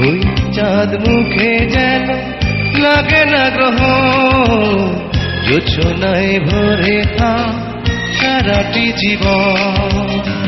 ওই চাঁদ মুখে যেন লাগে না গ্রহ জোছনায় ভরে থা সারাটি জীবন।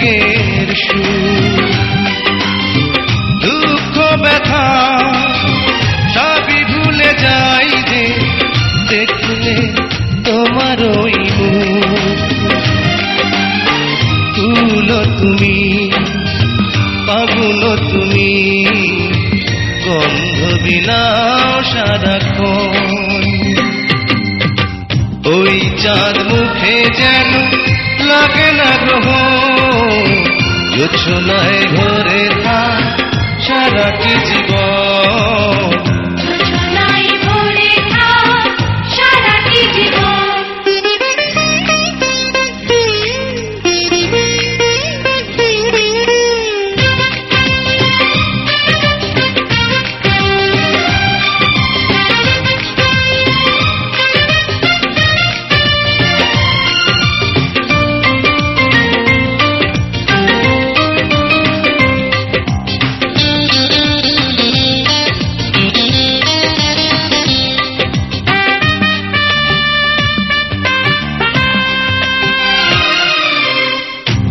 স্বর্গের সুর। দুঃখ, ব্যথা, সবই ভুলে যাই যে দেখলে তোমার ওই তুলো তুমি, পাগুলো তুমি, গন্ধ বিলাও সারাক্ষণ। ওই চাঁদ মুখে যেন লাগে না গ্রহ। জোছনায় ঘরে থা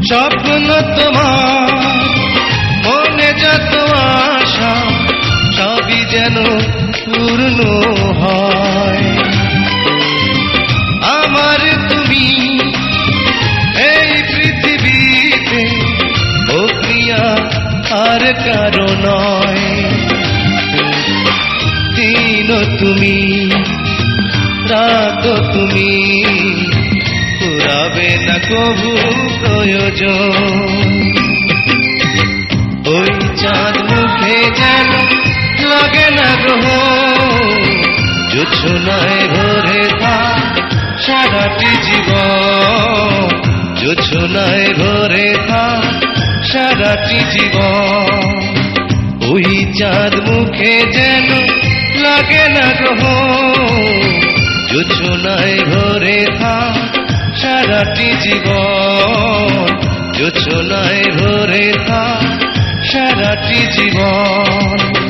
স্বপ্ন তোমার, মনে যত আশা, সবই যেন পূর্ণ হয়। আমার তুমি এই পৃথিবীতে ও আর কারও নয়। দিন তুমি, রাত তুমি পুরাবে না কবু প্রয়োজন। ওই চাঁদ মুখে যেন লাগে না গ্রহ। জোছনায় ভরে থা সারাটি জীবন। জোছনায় ভরে থা সারাটি জীবন। ওই চাঁদ মুখে যেন লাগে না গ্রহ। জোছনায় ভরে থা সারাটি জীবন জোছনায় ভরে থাক সারাটি জীবন।